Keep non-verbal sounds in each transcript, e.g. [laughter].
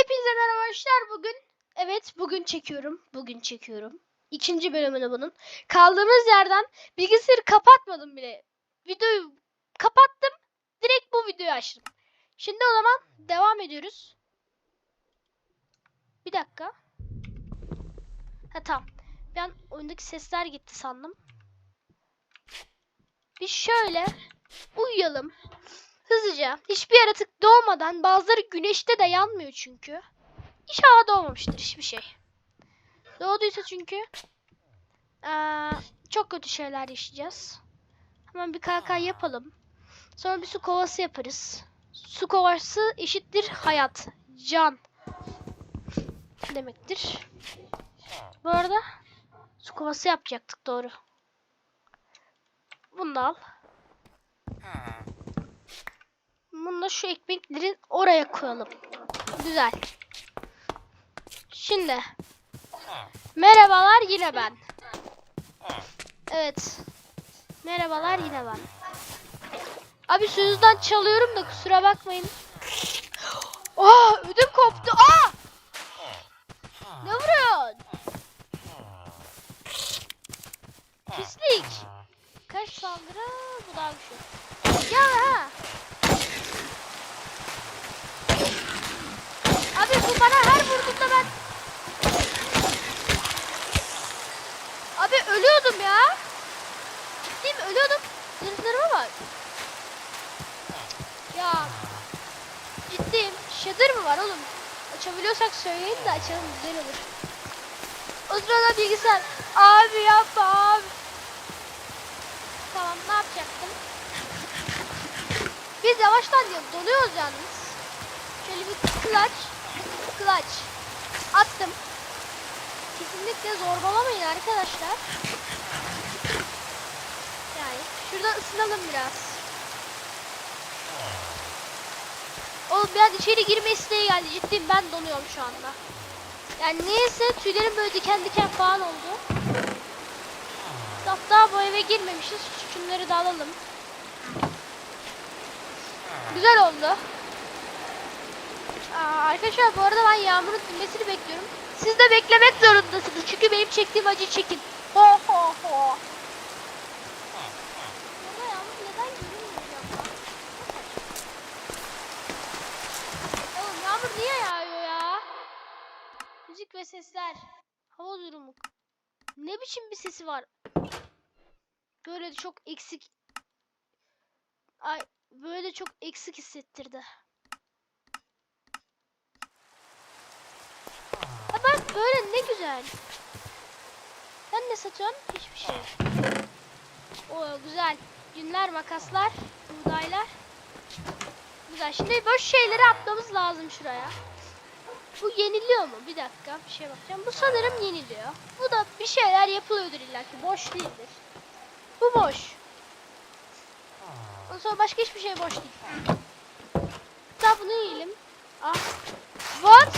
Hepinize merhaba arkadaşlar. Bugün evet bugün çekiyorum. Bugün çekiyorum. İkinci bölümünü bunun. Kaldığımız yerden bilgisayarı kapatmadım bile. Videoyu kapattım. Direkt bu videoyu açtım. Şimdi o zaman devam ediyoruz. Bir dakika. Ha tamam. Ben oyundaki sesler gitti sandım. Biz şöyle uyuyalım. Hızlıca. Hiçbir yaratık doğmadan bazıları güneşte de yanmıyor çünkü. İnşallah doğmamıştır hiçbir şey. Doğduysa çünkü eee, çok kötü şeyler yaşayacağız. Hemen bir kalkan yapalım. Sonra bir su kovası yaparız. Su kovası eşittir hayat. Can. Demektir. Bu arada su kovası yapacaktık doğru. Bunu da al. Bunu da şu ekmeklerin oraya koyalım. Güzel. Şimdi. Merhabalar yine ben. Evet. Merhabalar yine ben. Abi sözden çalıyorum da kusura bakmayın. Aa ödüm koptu. Aa! Ne vuruyorsun? Pislik. Kaç saldırı? Bu daha güçlü. Ya ha. Abi bu bana her vurduğunda ben... Abi ölüyordum ya. Ciddiyim ölüyordum. Zırhlarıma bak. Ya. Shader mı var oğlum? Açabiliyorsak söyleyin de açalım güzel olur. O sırada bilgisayar. Abi yapma abi. Tamam ne yapacaktım? Biz yavaştan donuyoruz yalnız. Şöyle bir clutch. Clutch. Attım. Kesinlikle zorbalamayın arkadaşlar. Yani şurada ısınalım biraz. Oğlum bir an içeri girme isteği geldi. Ciddiyim ben donuyorum şu anda. Yani neyse tüylerim böyle diken diken falan oldu. Daha bu eve girmemişiz. Şunları da alalım. Güzel oldu. Aa, arkadaşlar bu arada ben yağmurun dinmesini bekliyorum. Siz de beklemek zorundasınız. Çünkü benim çektiğim acıyı çekin. Ho ho ho. Baba yağmur neden görünmüyor ya? Oğlum yağmur niye yağıyor ya? Müzik ve sesler. Hava durumu. Ne biçim bir sesi var? Böyle çok eksik. Ay böyle çok eksik hissettirdi. Ha bak böyle ne güzel. Sen ne satıyorsun? Hiçbir şey. O güzel. Günler, makaslar, buğdaylar. Güzel. Şimdi boş şeyleri atmamız lazım şuraya. Bu yeniliyor mu? Bir dakika bir şeye bakacağım. Bu sanırım yeniliyor. Bu da bir şeyler yapılıyordur illa ki. Boş değildir. Bu boş. Ondan sonra başka hiçbir şey boş değil. Hatta bunu yiyelim. Ah. What?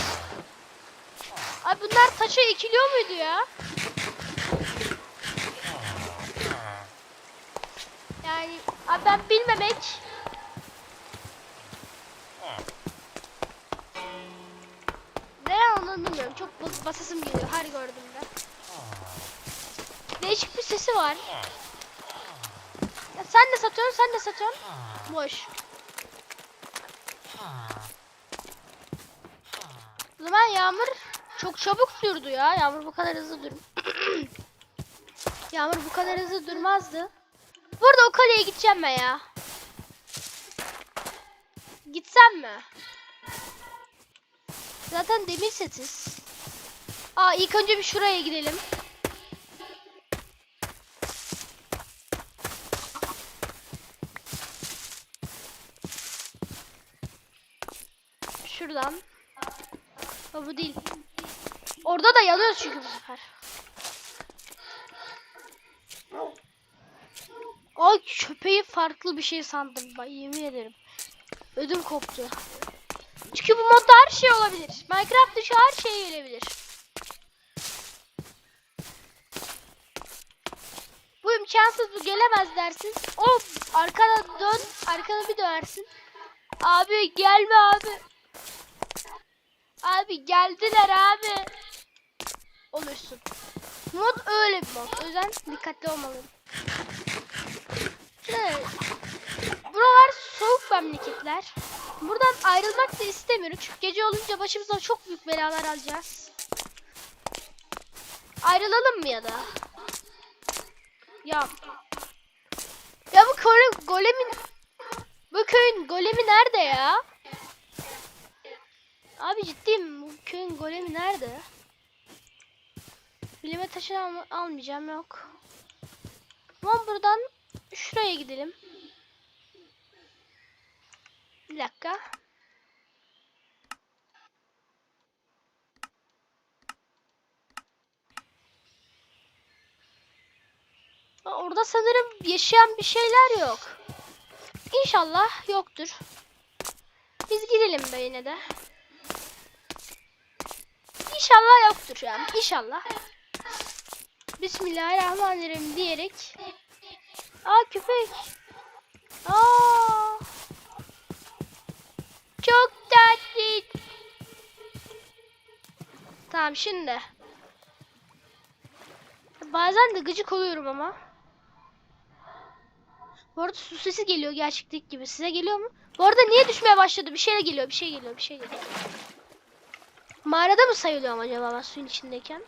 Ay bunlar taşa ekiliyor muydu ya? Yani abi ben bilmemek. Onu bilmiyorum. Çok bas- basasım geliyor her gördüğümde. Değişik bir sesi var. Ya sen de satıyorsun, sen de satıyorsun. Boş. O zaman Yağmur çok çabuk sürdü ya. Yağmur bu kadar hızlı dur. [clears throat] Yağmur bu kadar hızlı durmazdı. Burada o kaleye gideceğim ben ya. Gitsem mi? Zaten demir setiz. Aa ilk önce bir şuraya gidelim. Şuradan. Ha, bu değil. Orada da yanıyoruz çünkü bu sefer. Ay köpeği farklı bir şey sandım ben yemin ederim. Ödüm koptu. Çünkü bu modda her şey olabilir. Minecraft dışı her şey gelebilir. Bu imkansız bu gelemez dersin. O arkana dön, arkana bir dönersin. Abi gelme. Abi abi geldiler abi. Olursun. Mod öyle bir mod. O yüzden dikkatli olmalıyım. Evet. Buralar soğuk memleketler. Buradan ayrılmak da istemiyorum. Çünkü gece olunca başımıza çok büyük belalar alacağız. Ayrılalım mı ya da? Ya. Ya bu köyün golemin bu köyün golemi nerede ya? Abi ciddiyim bu köyün golemi nerede? Bilime taşı alma- almayacağım yok. Ama buradan şuraya gidelim. Bir dakika. Orada sanırım yaşayan bir şeyler yok. İnşallah yoktur. Biz gidelim be yine de. İnşallah yoktur yani. İnşallah. Bismillahirrahmanirrahim diyerek. Aa köpek. Aa. Tatlı. Tamam şimdi. Bazen de gıcık oluyorum ama. Bu arada su sesi geliyor gerçekteki gibi. Size geliyor mu? Bu arada niye düşmeye başladı? Bir şey geliyor, bir şey geliyor, bir şey geliyor. Mağarada mı sayılıyorum acaba ben suyun içindeyken?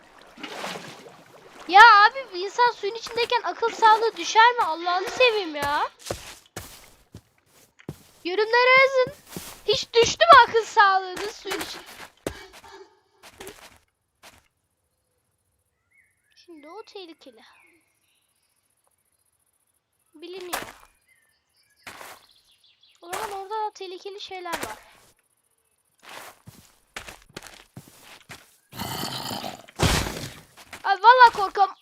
Ya abi insan suyun içindeyken akıl sağlığı düşer mi? Allah'ını seveyim ya. Yorumlara yazın. Hiç düştü mü akıl sağlığınız suyun için? Şimdi o tehlikeli. Biliniyor. O zaman orada tehlikeli şeyler var. Ay vallahi korkuyorum.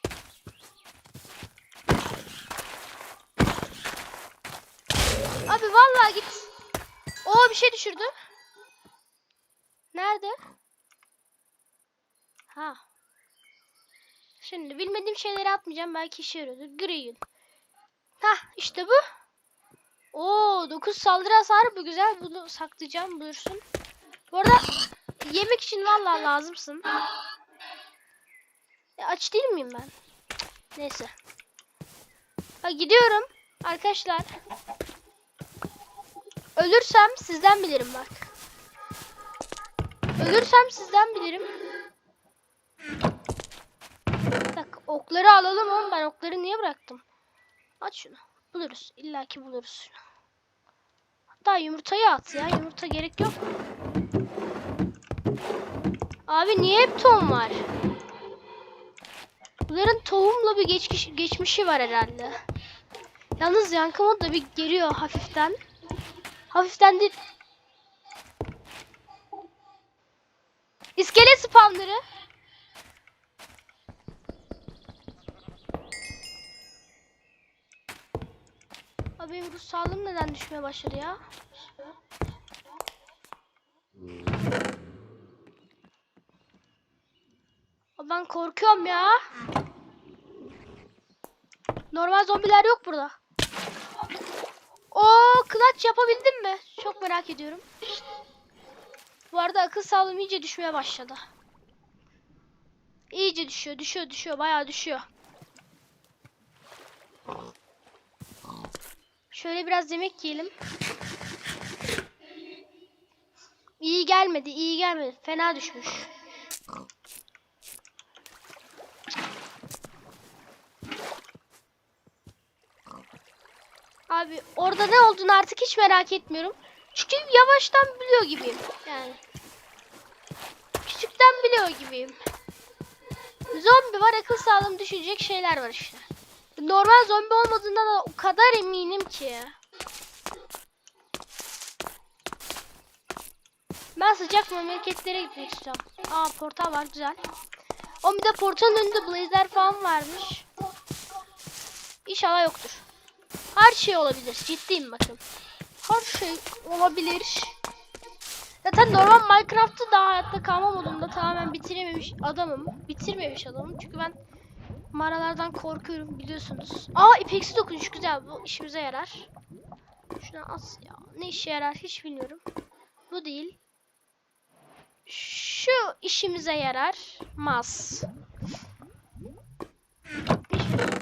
Abi vallahi git. O bir şey düşürdü. Nerede? Ha. Şimdi bilmediğim şeyleri atmayacağım. Belki işe yarıyordur. Green. Ha işte bu. Oo 9 saldırı hasarı bu güzel. Bunu saklayacağım buyursun. Bu arada yemek için vallahi lazımsın. E, aç değil miyim ben? Neyse. Ha gidiyorum arkadaşlar. Ölürsem sizden bilirim bak. Ölürsem sizden bilirim. Bak okları alalım oğlum ben okları niye bıraktım? Aç şunu. Buluruz. İlla ki buluruz şunu. Hatta yumurtayı at ya. Yumurta gerek yok. Abi niye hep tohum var? Bunların tohumla bir geçmiş, geçmişi var herhalde. Yalnız yankı mod da bir geliyor hafiften. Hafiften değil. İskelet spamları. Abi benim ruh sağlığım neden düşmeye başladı ya? Ben korkuyorum ya. Normal zombiler yok burada. O clutch yapabildim mi? Çok merak ediyorum. Bu arada akıl sağlığım iyice düşmeye başladı. İyice düşüyor, düşüyor, düşüyor, bayağı düşüyor. Şöyle biraz yemek yiyelim. İyi gelmedi, iyi gelmedi. Fena düşmüş. Abi orada ne olduğunu artık hiç merak etmiyorum. Çünkü yavaştan biliyor gibiyim. Yani. Küçükten biliyor gibiyim. Zombi var akıl sağlığım düşecek şeyler var işte. Normal zombi olmadığından da o kadar eminim ki. Ben sıcak memleketlere gitmek istiyorum. Aa portal var güzel. O bir de portalın önünde blazer falan varmış. İnşallah yoktur. Her şey olabilir. Ciddiyim bakın. Her şey olabilir. Zaten normal Minecraft'ı daha hayatta kalma modunda tamamen bitirememiş adamım. Bitirmemiş adamım. Çünkü ben mağaralardan korkuyorum biliyorsunuz. Aa ipeksi dokunuş güzel. Bu işimize yarar. Şuna as ya. Ne işe yarar hiç bilmiyorum. Bu değil. Şu işimize yarar.maz.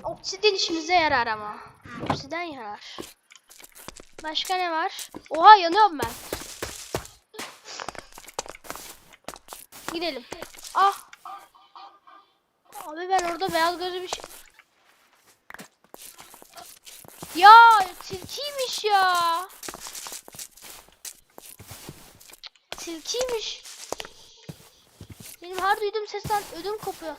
Obsidyen işimize yarar ama. Obsidyen yarar. Başka ne var? Oha yanıyorum ben. Gidelim. Ah. Abi ben orada beyaz gözlü bir şey... Ya tilkiymiş ya. Tilkiymiş. Benim her duyduğum sesten ödüm kopuyor.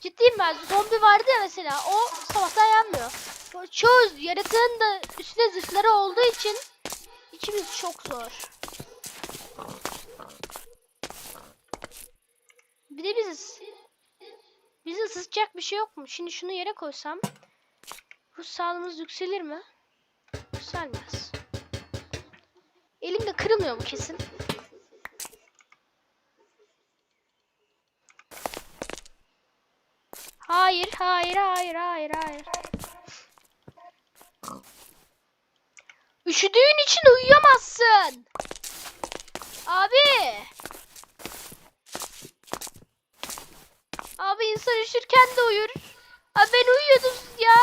Ciddiyim ben. Zombi vardı ya mesela. O sabahtan yanmıyor. O Çoğu yaratığın da üstüne zırhları olduğu için içimiz çok zor. Bir de biziz. Bizi ısıtacak bir şey yok mu? Şimdi şunu yere koysam ruh sağlığımız yükselir mi? Yükselmez. Elimde kırılmıyor bu kesin. Hayır, hayır, hayır, hayır, hayır. Üşüdüğün için uyuyamazsın. Abi. Abi insan üşürken de uyur. Abi ben uyuyordum ya.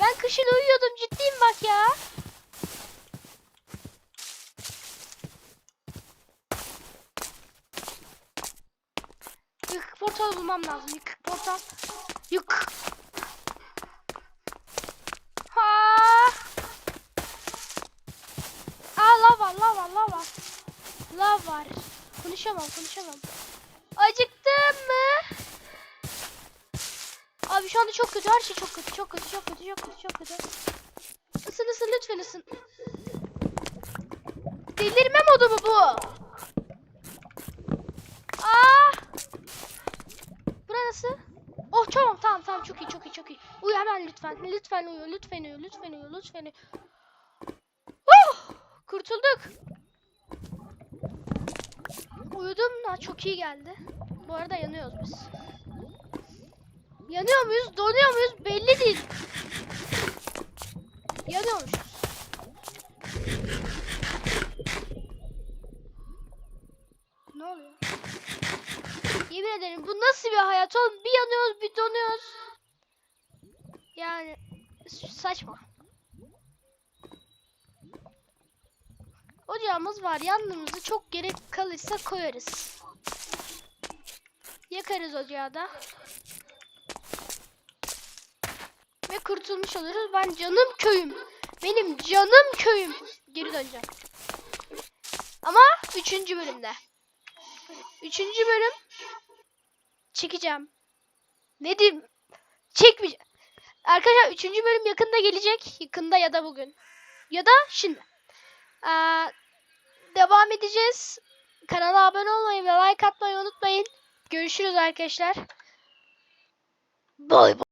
Ben kışın uyuyordum ciddiyim bak ya. Yıkık portal bulmam lazım. Yıkık portal. Yık. Ha. Aa lav var, lav var. Konuşamam, konuşamam. Acıktın mı? Abi şu anda çok kötü, her şey çok kötü, çok kötü, çok kötü, çok kötü, çok kötü. Isın ısın lütfen ısın. Delirme modu mu bu? Aa! Burası? Oh tamam tamam tamam çok iyi çok iyi çok iyi. Uyu hemen lütfen. Lütfen uyu lütfen uyu lütfen uyu lütfen uyu. Kurtulduk. Uyudum da çok iyi geldi. Bu arada yanıyoruz biz. Yanıyor muyuz? Donuyor muyuz? Belli değil. Yanıyormuşuz. Ne oluyor? Yemin ederim bu nasıl bir hayat oğlum? Bir yanıyoruz bir donuyoruz. Yani saçma. Ocağımız var. Yandığımızda çok gerek kalırsa koyarız. Yakarız ocağı da. Ve kurtulmuş oluruz. Ben canım köyüm. Benim canım köyüm. Geri döneceğim. Ama 3. bölümde. 3. bölüm çekeceğim. Ne diyeyim? Çekmeyeceğim. Arkadaşlar 3. bölüm yakında gelecek. Yakında ya da bugün. Ya da şimdi. Aa, devam edeceğiz. Kanala abone olmayı ve like atmayı unutmayın. Görüşürüz arkadaşlar. Bye bye.